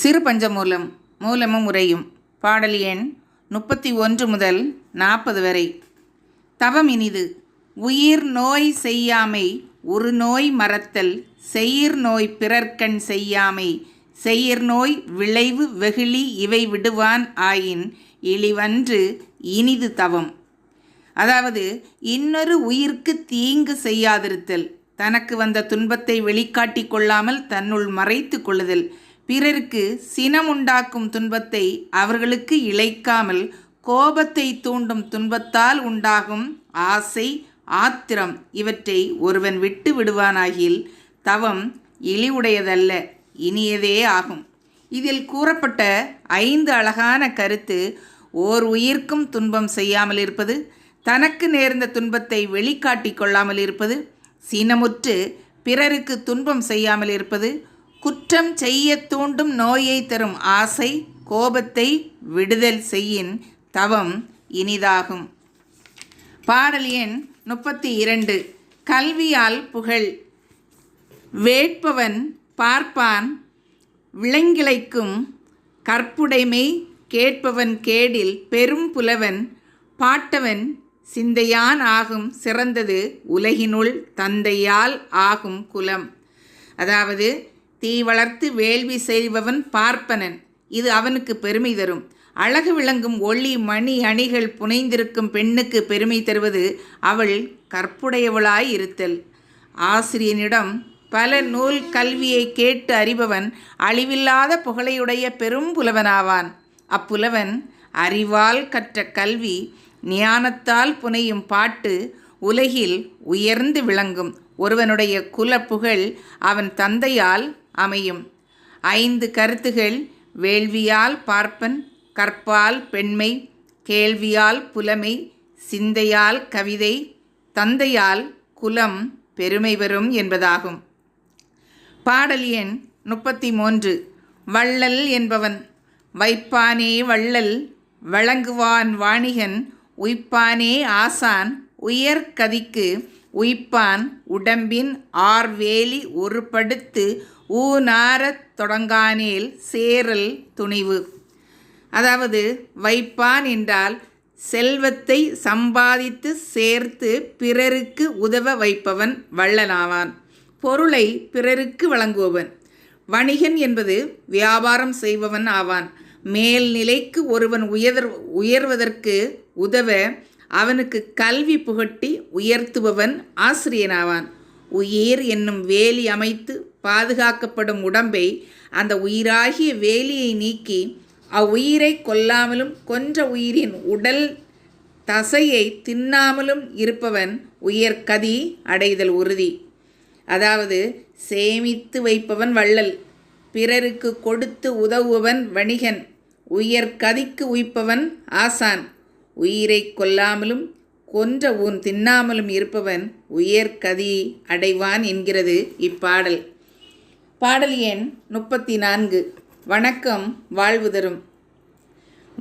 சிறு பஞ்சமூலம் மூலமும் உரையும் பாடல் எண் முப்பத்தி ஒன்று முதல் நாற்பது வரை. தவம் இனிது. உயிர் நோய் செய்யாமை ஒரு நோய் மறத்தல் செயிர் நோய் பிறர்க்கண் செய்யாமை செயிர் நோய் விளைவு வெகுளி இவை விடுவான் ஆயின் இழிவன்று இனிது தவம். அதாவது இன்னொரு உயிர்க்கு தீங்கு செய்யாதிருத்தல் தனக்கு வந்த துன்பத்தை வெளிக்காட்டி கொள்ளாமல் தன்னுள் மறைத்து கொள்ளுதல் பிறருக்கு சினம் உண்டாக்கும் துன்பத்தை அவர்களுக்கு இழைக்காமல் கோபத்தை தூண்டும் துன்பத்தால் உண்டாகும் ஆசை ஆத்திரம் இவற்றை ஒருவன் விட்டு விடுவானாகில் தவம் இழிவுடையதல்ல இனியதே ஆகும். இதில் கூறப்பட்ட ஐந்து அழகான கருத்து ஓர் உயிர்க்கும் துன்பம் செய்யாமல் இருப்பது தனக்கு நேர்ந்த துன்பத்தை வெளிக்காட்டி கொள்ளாமல் இருப்பது சினமுற்று பிறருக்கு துன்பம் செய்யாமல் இருப்பது குற்றம் செய்ய தூண்டும் நோயை தரும் ஆசை கோபத்தை விடுதல் செய்யின் தவம் இனிதாகும். பாடல் எண் முப்பத்தி இரண்டு கல்வியால் புகழ். வேட்பவன் பார்ப்பான் விளங்கிளைக்கும் கற்புடைமை கேட்பவன் கேடில் பெரும் புலவன் பாட்டவன் சிந்தையான் ஆகும் சிறந்தது உலகினுள் தந்தையால் ஆகும் குலம். அதாவது தீ வளர்த்து வேள்வி செய்பவன் பார்ப்பனன். இது அவனுக்கு பெருமை தரும். அழகு விளங்கும் ஒளி மணி அணிகள் புனைந்திருக்கும் பெண்ணுக்கு பெருமை தருவது அவள் கற்புடையவளாய் இருத்தல். ஆசிரியனிடம் பல நூல் கல்வியை கேட்டு அறிபவன் அழிவில்லாத புகழையுடைய பெரும் புலவனாவான். அப்புலவன் அறிவால் கற்ற கல்வி ஞானத்தால் புனையும் பாட்டு உலகில் உயர்ந்து விளங்கும். ஒருவனுடைய குல புகழ் அவன் தந்தையால் அமையும். ஐந்து கருத்துகள் வேள்வியால் பார்ப்பன் கற்பால் பெண்மை கேள்வியால் புலமை சிந்தையால் கவிதை தந்தையால் குலம் பெருமை பெறும் என்பதாகும். பாடல் எண் முப்பத்தி மூன்று வள்ளல் என்பவன். வைப்பானே வள்ளல் வழங்குவான் வாணிகன் உய்ப்பானே ஆசான் உயர்கதிக்கு உய்ப்பான் உடம்பின் ஆர்வேலி ஒருபடுத்து ஊனாரத் தொடங்கானேல் சேரல் துணிவு. அதாவது வைப்பான் என்றால் செல்வத்தை சம்பாதித்து சேர்த்து பிறருக்கு உதவ வைப்பவன் வள்ளலாவான். பொருளை பிறருக்கு வழங்குபவன். வணிகன் என்பது வியாபாரம் செய்பவன் ஆவான். மேல்நிலைக்கு ஒருவன் உயர் உயர்வதற்கு உதவ அவனுக்கு கல்வி புகட்டி உயர்த்துபவன் ஆசிரியனாவான். உயிர் என்னும் வேலி அமைத்து பாதுகாக்கப்படும் உடம்பை அந்த உயிராகிய வேலியை நீக்கி அவ்வுயிரை கொல்லாமலும் கொன்ற உயிரின் உடல் தசையை தின்னாமலும் இருப்பவன் உயர்கதி அடைதல் உறுதி. அதாவது சேமித்து வைப்பவன் வள்ளல் பிறருக்கு கொடுத்து உதவுபவன் வணிகன் உயர் கதிக்கு உய்ப்பவன் ஆசான். உயிரை கொல்லாமலும் கொன்ற ஊன் தின்னாமலும் இருப்பவன் உயர் கதி அடைவான் என்கிறது இப்பாடல். பாடல் எண் முப்பத்தி நான்கு வணக்கம் வாழ்வு தரும்.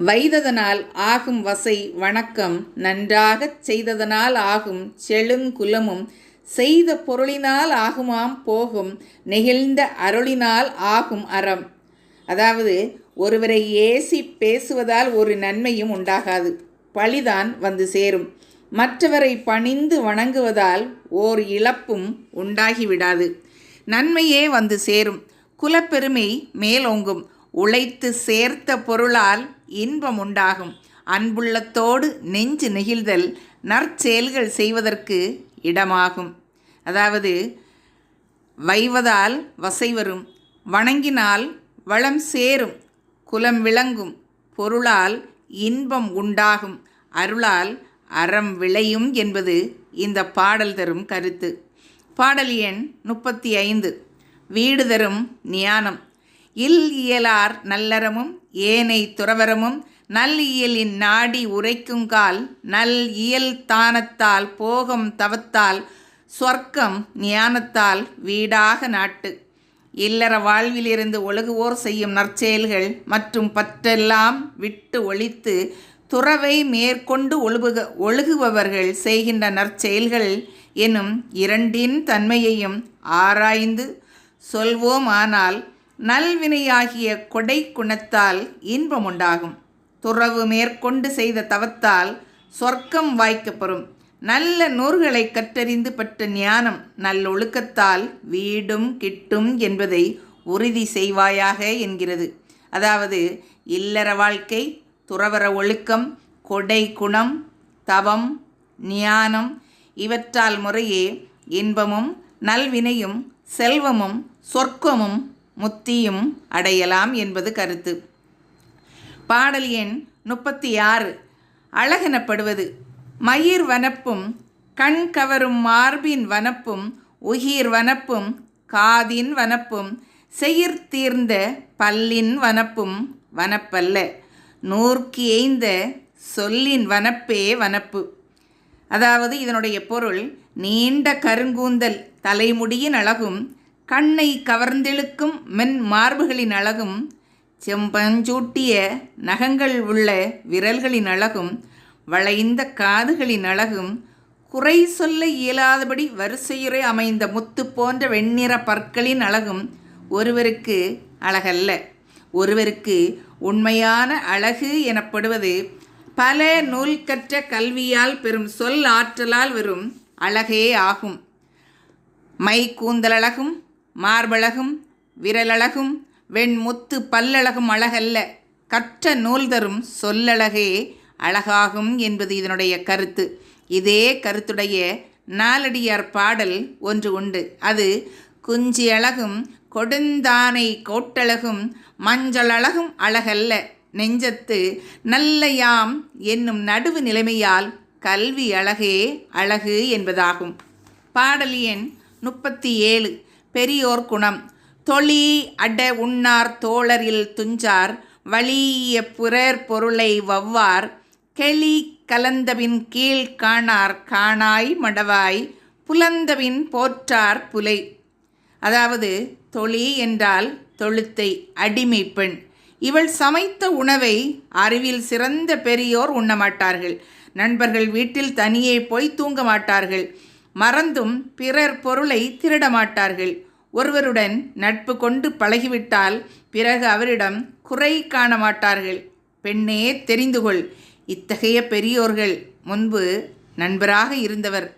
வைததனால் ஆகும் வசை வணக்கம் நன்றாகச் செய்ததனால் ஆகும் செழுங்குலமும் செய்த பொருளினால் ஆகுமாம் போகும் நெகிழ்ந்த அருளினால் ஆகும் அறம். அதாவது ஒருவரை ஏசி பேசுவதால் ஒரு நன்மையும் உண்டாகாது. பழிதான் வந்து சேரும். மற்றவரை பணிந்து வணங்குவதால் ஓர் இழப்பும் உண்டாகிவிடாது. நன்மையே வந்து சேரும். குலப்பெருமை மேலோங்கும். உழைத்து சேர்த்த பொருளால் இன்பம் உண்டாகும். அன்புள்ளத்தோடு நெஞ்சு நெகிழ்தல் நற்செயல்கள் செய்வதற்கு இடமாகும். அதாவது வைவதால் வசை வரும். வணங்கினால் வளம் சேரும். குலம் விளங்கும். பொருளால் இன்பம் உண்டாகும். அருளால் அறம் விளையும் என்பது இந்த பாடல் தரும் கருத்து. பாடல் எண் முப்பத்தி ஐந்து வீடு தரும் ஞானம். இல் இயலார் நல்லறமும் ஏனை துறவரமும் நல் இயலின் நாடி உரைக்குங்கால் நல் இயல் தானத்தால் போகம் தவத்தால் சொர்க்கம் ஞானத்தால் வீடாக நாட்டு. இல்லற வாழ்விலிருந்து ஒழுகுவோர் செய்யும் நற்செயல்கள் மற்றும் பற்றெல்லாம் விட்டு ஒழித்து துறவை மேற்கொண்டு ஒழுகுக ஒழுகுபவர்கள் செய்கின்ற நற்செயல்கள் எனும் இரண்டின் தன்மையையும் ஆராய்ந்து சொல்வோமானால் நல்வினையாகிய கொடை குணத்தால் இன்பம் உண்டாகும் துறவு மேற்கொண்டு செய்த தவத்தால் சொர்க்கம் வாய்க்கப்பெறும். நல்ல நூல்களை கற்றறிந்து பெற்ற ஞானம் நல்லொழுக்கத்தால் வீடும் கிட்டும் என்பதை உறுதி செய்வாயாக என்கிறது. அதாவது இல்லற வாழ்க்கை துறவர ஒழுக்கம் கொடை குணம் தவம் ஞானம் இவற்றால் முறையே இன்பமும் நல்வினையும் செல்வமும் சொர்க்கமும் முத்தியும் அடையலாம் என்பது கருத்து. பாடல் எண் முப்பத்தி ஆறு அழகெனப்படுவது. மயிர் வனப்பும் கண் கவரும் மார்பின் வனப்பும் உயிர் வனப்பும் காதின் வனப்பும் செயிர் தீர்ந்த பல்லின் வனப்பும் வனப்பல்ல. நூற்கி எய்ந்த சொல்லின் வனப்பே வனப்பு. அதாவது இதனுடைய பொருள் நீண்ட கருங்கூந்தல் தலைமுடியின் அழகும் கண்ணை கவர்ந்தெழுக்கும் மென் மார்புகளின் அழகும் செம்பஞ்சூட்டிய நகங்கள் உள்ள விரல்களின் அழகும் வளைந்த காதுகளின் அழகும் குறை சொல்ல இயலாதபடி வரிசையுறை அமைந்த முத்து போன்ற வெண்ணிற பற்களின் அழகும் ஒருவருக்கு அழகல்ல. ஒருவருக்கு உண்மையான அழகு எனப்படுவது பல நூல் கற்ற கல்வியால் பெறும் சொல் ஆற்றலால் வரும் அழகே ஆகும். மை கூந்தலழகும் மார்பழகும் விரலழகும் வெண்முத்து பல்லழகும் அழகல்ல. கற்ற நூல் தரும் சொல்லழகே அழகாகும் என்பது இதனுடைய கருத்து. இதே கருத்துடைய நாலடியார் பாடல் ஒன்று உண்டு. அது குஞ்சி அழகும் கொடுந்தானை கோட்டழகும் மஞ்சள் அழகும் அழகல்ல. நெஞ்சத்து நல்ல யாம் என்னும் நடுவு நிலைமையால் கல்வி அழகே அழகு என்பதாகும். பாடல் எண் முப்பத்தி ஏழு பெரியோர் குணம். தொழி அட உண்ணார் தோழரில் துஞ்சார் வலிய புறர் பொருளை வவ்வார். கெளி கலந்தவின் கீழ் காணார் காணாய் மடவாய் புலந்தவின் போற்றார் புலை. அதாவது தொழி என்றால் தொழுத்தை அடிமை பெண். இவள் சமைத்த உணவை அறிவில் சிறந்த பெரியோர் உண்ணமாட்டார்கள். நண்பர்கள் வீட்டில் தனியே போய் தூங்க மாட்டார்கள். மறந்தும் பிறர் பொருளை திருடமாட்டார்கள் ஒருவருடன் நட்பு கொண்டு பழகிவிட்டால் பிறகு அவரிடம் குறை காண மாட்டார்கள். பெண்ணே தெரிந்து கொள். இத்தகைய பெரியோர்கள் முன்பு நண்பராக இருந்தவர்.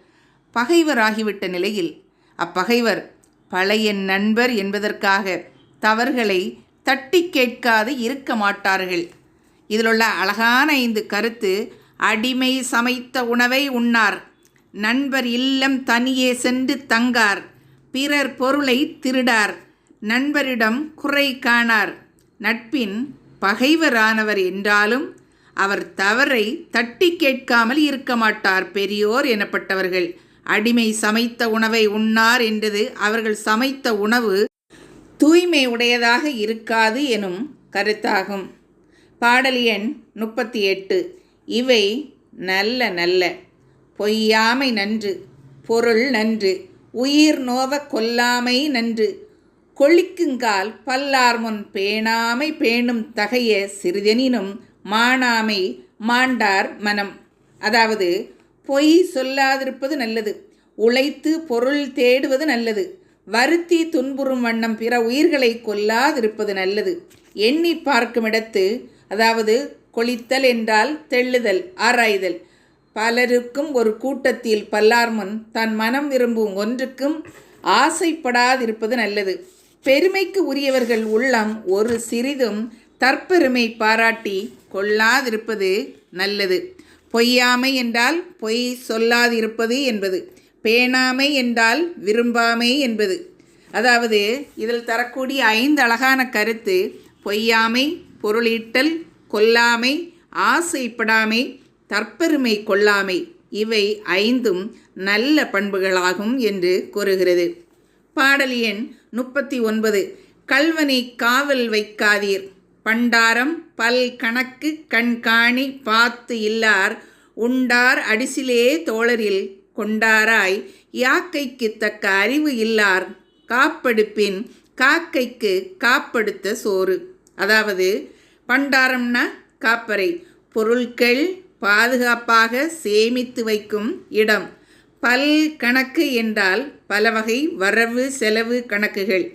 பகைவராகிவிட்ட நிலையில் அப்பகைவர் பழைய நண்பர் என்பதற்காக தவறுகளை தட்டி கேட்காது இருக்க மாட்டார்கள். இதில் உள்ள அழகான இந்த கருத்து அடிமை சமைத்த உணவை உண்ணார். நண்பர் இல்லம் தனியே சென்று தங்கார். பிறர் பொருளை திருடார். நண்பரிடம் குறை காணார். நட்பின் பகைவரானவர் என்றாலும் அவர் தவறை தட்டி கேட்காமல் இருக்க மாட்டார் பெரியோர் எனப்பட்டவர்கள். அடிமை சமைத்த உணவை உண்ணார் என்றது அவர்கள் சமைத்த உணவு தூய்மை உடையதாக இருக்காது எனும் கருத்தாகும். பாடல் எண் முப்பத்தி எட்டு இவை நல்ல நல்ல பொய்யாமை நன்று பொருள் நன்று உயிர் நோவ கொல்லாமை நன்று கொளிக்குங்கால் பல்லார் முன் பேணாமை பேணும் தகைய சிறிதெனினும் மாணாமை மாண்டார் மனம். அதாவது பொய் சொல்லாதிருப்பது நல்லது உழைத்து பொருள் தேடுவது நல்லது வருத்தி துன்புறும் வண்ணம் பிற உயிர்களை கொல்லாதிருப்பது நல்லது. எண்ணி பார்க்கும் இடத்து அதாவது கொளித்தல் என்றால் தெள்ளுதல் ஆராய்தல். பலருக்கும் ஒரு கூட்டத்தில் பல்லார்முன் தன் மனம் விரும்பும் ஒன்றுக்கும் ஆசைப்படாதிருப்பது நல்லது. பெருமைக்கு உரியவர்கள் உள்ளம் ஒரு சிறிதும் தற்பெருமை பாராட்டி கொள்ளாதிருப்பது நல்லது. பொய்யாமை என்றால் பொய் சொல்லாதிருப்பது என்பது. பேணாமை என்றால் விரும்பாமை என்பது. அதாவது இதில் தரக்கூடிய ஐந்து அழகான கருத்து பொய்யாமை பொருளீட்டல் கொல்லாமை ஆசைப்படாமை தற்பெருமை கொள்ளாமை இவை ஐந்தும் நல்ல பண்புகளாகும் என்று கூறுகிறது. பாடல் எண் முப்பத்தி ஒன்பது கல்வனை காவல் வைக்காதீர். பண்டாரம் பல் கணக்கு கண்காணி பார்த்து இல்லார் உண்டார் அடிசிலே தோழரில் கொண்டாராய். யாக்கைக்கு தக்க அறிவு இல்லார். காப்படுப்பின் காக்கைக்கு காப்படுத்த சோறு. அதாவது பண்டாரம்னா காப்பறை. பொருட்கள் பாதுகாப்பாக சேமித்து வைக்கும் இடம். பல் கணக்கு என்றால் பல வகை வரவு செலவு கணக்குகள்.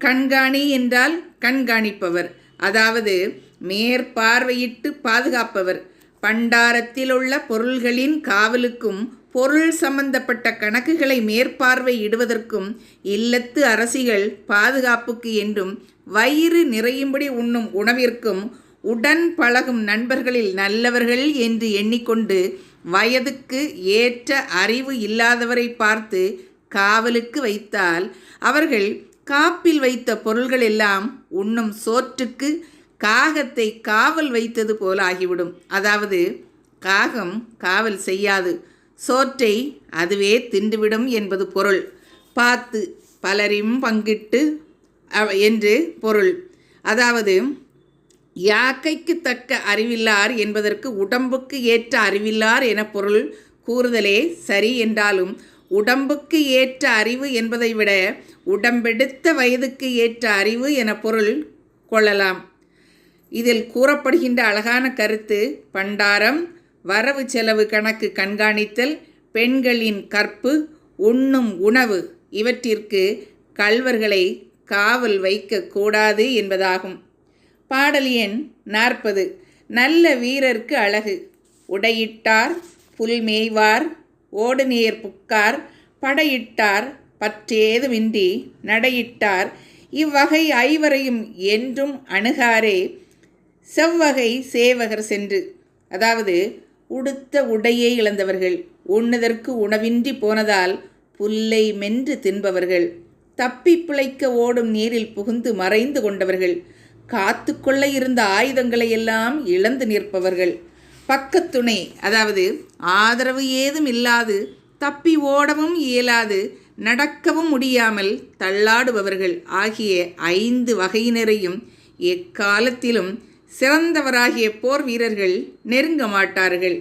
கண்காணி என்றால் கண்காணிப்பவர். அதாவது மேற்பார்வையிட்டு பாதுகாப்பவர். பண்டாரத்தில் உள்ள பொருள்களின் காவலுக்கும் பொருள் சம்பந்தப்பட்ட கணக்குகளை மேற்பார்வையிடுவதற்கும் இல்லத்து அரசிகள் பாதுகாப்புக்கு என்றும் வயிறு நிறையும்படி உண்ணும் உணவிற்கும் உடன் பழகும் நண்பர்களில் நல்லவர்கள் என்று எண்ணிக்கொண்டு வயதுக்கு ஏற்ற அறிவு இல்லாதவரை பார்த்து காவலுக்கு வைத்தால் அவர்கள் காப்பில் வைத்த பொருள்கள் எல்லாம் உண்ணும் சோற்றுக்கு காகத்தை காவல் வைத்தது போல ஆகிவிடும் அதாவது காகம் காவல் செய்யாது. சோற்றை அதுவே தின்றுவிடும் என்பது பொருள். பார்த்து பலரையும் பங்கிட்டு என்று பொருள். அதாவது யாக்கைக்கு தக்க அறிவில்லார் என்பதற்கு உடம்புக்கு ஏற்ற அறிவில்லார் என பொருள் கூறுதலே சரி என்றாலும் உடம்புக்கு ஏற்ற அறிவு என்பதை விட உடம்பெடுத்த வயதுக்கு ஏற்ற அறிவு என பொருள் கொள்ளலாம். இதில் கூறப்படுகின்ற அழகான கருத்து பண்டாரம் வரவு செலவு கணக்கு கண்காணித்தல் பெண்களின் கற்பு உண்ணும் உணவு இவற்றிற்கு கல்வர்களை காவல் வைக்கக்கூடாது என்பதாகும். பாடல் எண் நாற்பது. நல்ல வீரர்க்கு அழகு. உடையிட்டார் புல் மேய்வார் ஓடுநீர் புக்கார் படையிட்டார் பற்றேதுமின்றி நடையிட்டார். இவ்வகை ஐவரையும் என்றும் அணுகாரே செவ்வகை சேவகர் சென்று. அதாவது உடுத்த உடையை இழந்தவர்கள். உண்ணுதற்கு உணவின்றி போனதால் புல்லை மென்று தின்பவர்கள். தப்பி பிழைக்க ஓடும் நீரில் புகுந்து மறைந்து கொண்டவர்கள். காத்துக்கொள்ள இருந்த ஆயுதங்களை எல்லாம் இழந்து நிற்பவர்கள். பக்கத்துணை அதாவது ஆதரவு ஏதும் இல்லாது தப்பி ஓடவும் இயலாது நடக்கவும் முடியாமல் தள்ளாடுபவர்கள் ஆகிய ஐந்து வகையினரையும் எக்காலத்திலும் சிறந்தவராகிய போர் வீரர்கள் நெருங்க மாட்டார்கள்.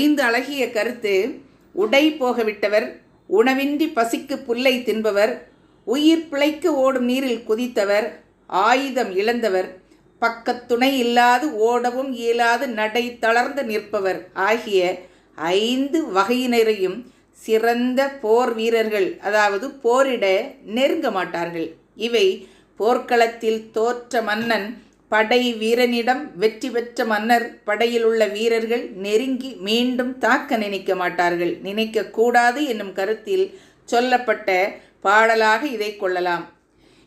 ஐந்து அழகிய கருத்து உடை போகவிட்டவர் உணவின்றி பசிக்கு புல்லை தின்பவர் உயிர் பிழைக்க ஓடும் நீரில் குதித்தவர் ஆயுதம் இழந்தவர் பக்கத்துணை இல்லாது ஓடவும் இயலாது நடை தளர்ந்து நிற்பவர் ஆகிய ஐந்து வகையினரையும் சிறந்த போர் வீரர்கள் அதாவது போரிட நெருங்க மாட்டார்கள். இவை போர்க்களத்தில் தோற்ற மன்னன் படை வீரனிடம் வெற்றி பெற்ற மன்னர் படையில் உள்ள வீரர்கள் நெருங்கி மீண்டும் தாக்க நினைக்க மாட்டார்கள். நினைக்கக்கூடாது என்னும் கருத்தில் சொல்லப்பட்ட பாடலாக இதை கொள்ளலாம்.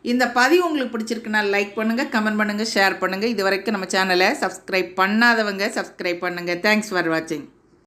இந்த பதிவு உங்களுக்கு பிடிச்சிருக்குன்னா லைக் பண்ணுங்கள் கமெண்ட் பண்ணுங்கள் ஷேர் பண்ணுங்கள் இது வரைக்கும் நம்ம சேனலை சப்ஸ்கிரைப் பண்ணாதவங்க சப்ஸ்கிரைப் பண்ணுங்கள் தேங்க்ஸ் ஃபார் வாட்சிங்